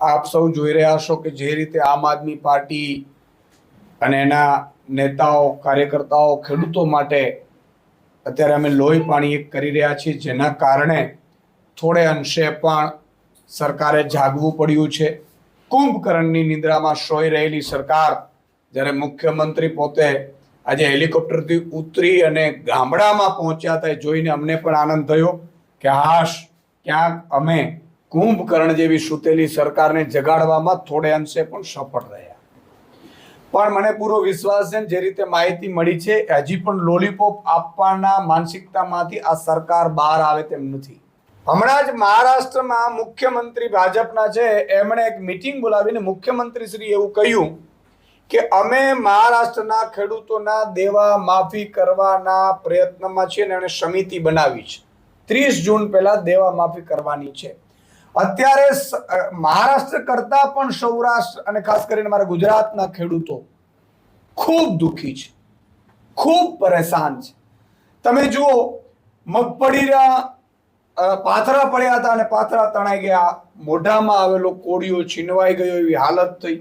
આપ સૌ જોઈ રહ્યા છો કે જે રીતે આમ આદમી પાર્ટી અને એના નેતાઓ, કાર્યકર્તાઓ, ખેડૂતો માટે અત્યારે અમે લોહી પાણી એક કરી રહ્યા છીએ, જેના કારણે થોડે અંશે પણ સરકારે જાગવું પડ્યું છે. કુંભકરણની નિંદ્રામાં સોઈ રહેલી સરકાર જ્યારે મુખ્યમંત્રી પોતે આજે હેલિકોપ્ટરથી ઉતરી અને ગામડામાં પહોંચ્યા હતા જોઈને અમને પણ આનંદ થયો કે હાશ, ક્યાંક અમે કુંભકર્ણ જેવી સૂતેલી સરકારને જગાડવામાં થોડે અંશે પણ સફળ રહ્યા. પણ મને પૂરો વિશ્વાસ છે જે રીતે માહિતી મળી છે, હજી પણ લોલીપોપ આપવાના માનસિકતામાંથી આ સરકાર બહાર આવે તેમ નથી. હમણાં જ મહારાષ્ટ્રમાં મુખ્યમંત્રી ભાજપના છે, એમણે એક મિટિંગ બોલાવીને મુખ્યમંત્રી શ્રી એવું કહ્યું કે અમે મહારાષ્ટ્રના ખેડૂતોના દેવા માફી કરવાના પ્રયત્નમાં છીએ અને એણે સમિતિ બનાવી છે. ત્રીસ જૂન પહેલા દેવા માફી કરવાની છે. અત્યારે મહારાષ્ટ્ર કરતા પણ સૌરાષ્ટ્ર અને ખાસ કરીને મારા ગુજરાતના ખેડૂતો ખૂબ દુઃખી છે. ખૂબ પરેશાન છે. તમે જુઓ, મગફળીના પાથરા પડ્યા હતા અને પાથરા તણાઈ ગયા. મોઢામાં આવેલો કોળિયો છીનવાઈ ગયો એવી હાલત થઈ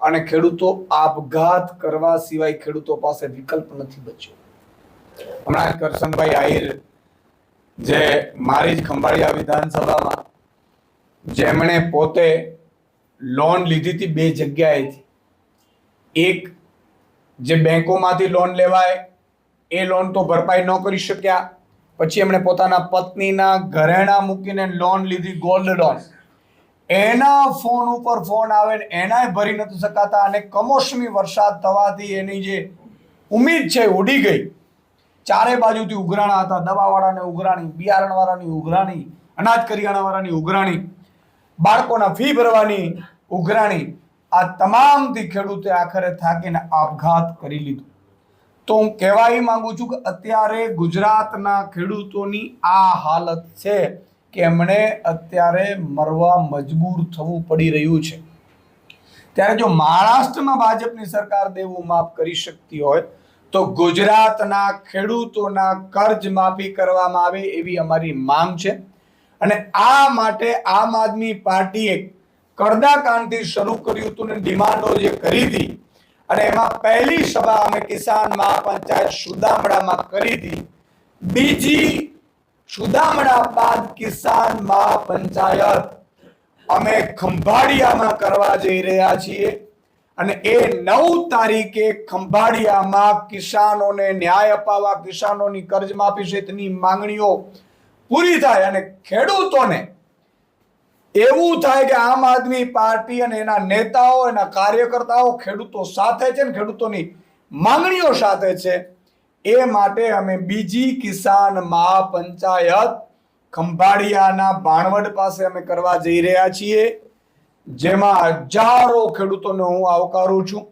અને ખેડૂતો આપઘાત કરવા સિવાય ખેડૂતો પાસે વિકલ્પ નથી બચ્યો. હમણાં કરશનભાઈ આહિર જે મારી જ ખંભાળિયા વિધાનસભામાં જેમણે પોતે લોન લીધી હતી બે જગ્યાએથી. એક, જે બેંકોમાંથી લોન લેવાય, એ લોન તો ભરપાઈ ન કરી શક્યા. પછી એમણે પોતાના પત્નીના ઘરેણા મૂકીને લોન લીધી ગોલ્ડ લોન એના ફોન ઉપર ફોન આવે ને એનાય ભરી નથી શકાતા અને કમોસમી વરસાદ થવાથી એની જે ઉમીદ છે ઉડી ગઈ. ચારે બાજુથી ઉઘરાણા હતા. દવાવાળાને ઉઘરાણી, બિયારણવાળાની ઉઘરાણી, અનાજ કરિયાણાવાળાની ઉઘરાણી. બાળકોના ફી ભરવાની ઉઘરાણી આ તમામથી ખેડૂતે આખરે થાકીને આપઘાત કરી લીધો. તો હું કહેવા માંગુ છું કે અત્યારે ગુજરાતના ખેડૂતોની આ હાલત છે કે એમણે અત્યારે મરવા મજબૂર થવું પડી રહ્યું છે. ત્યારે જો મહારાષ્ટ્રમાં ભાજપની સરકાર દેવું માફ કરી શકતી હોય, તો ગુજરાતના ખેડૂતોના કર્જ માફી કરવામાં આવે એવી અમારી માંગ છે. અને આ માટે આમ આદમી પાર્ટીએ કડદાકાંડથી શરૂ કર્યું હતું ને ડિમાન્ડો જે કરી હતી અને એમાં પહેલી સભા અમે કિસાન મહાપંચાયત સુદામડામાં કરી હતી. બીજી સુદામડા બાદ કિસાન મહાપંચાયત અમે ખંભાળિયામાં કરવા જઈ રહ્યા છીએ અને એ નવ તારીખે ખંભાળિયામાં કિસાનોને ન્યાય અપાવવા, કિસાનોની કર્જ માફી સહિતની માંગણીઓ પૂરી થાય અને ખેડૂતોને એવું થાય કે આમ આદમી પાર્ટી અને એના નેતાઓ, એના કાર્યકર્તાઓ ખેડૂતો સાથે છે ને ખેડૂતોની માંગણીઓ સાથે છે, એ માટે અમે બીજી કિસાન મહાપંચાયત ખંભાળિયાના ભાણવડ પાસે અમે કરવા જઈ રહ્યા છીએ, જેમાં હજારો ખેડૂતોને હું આવકારું છું.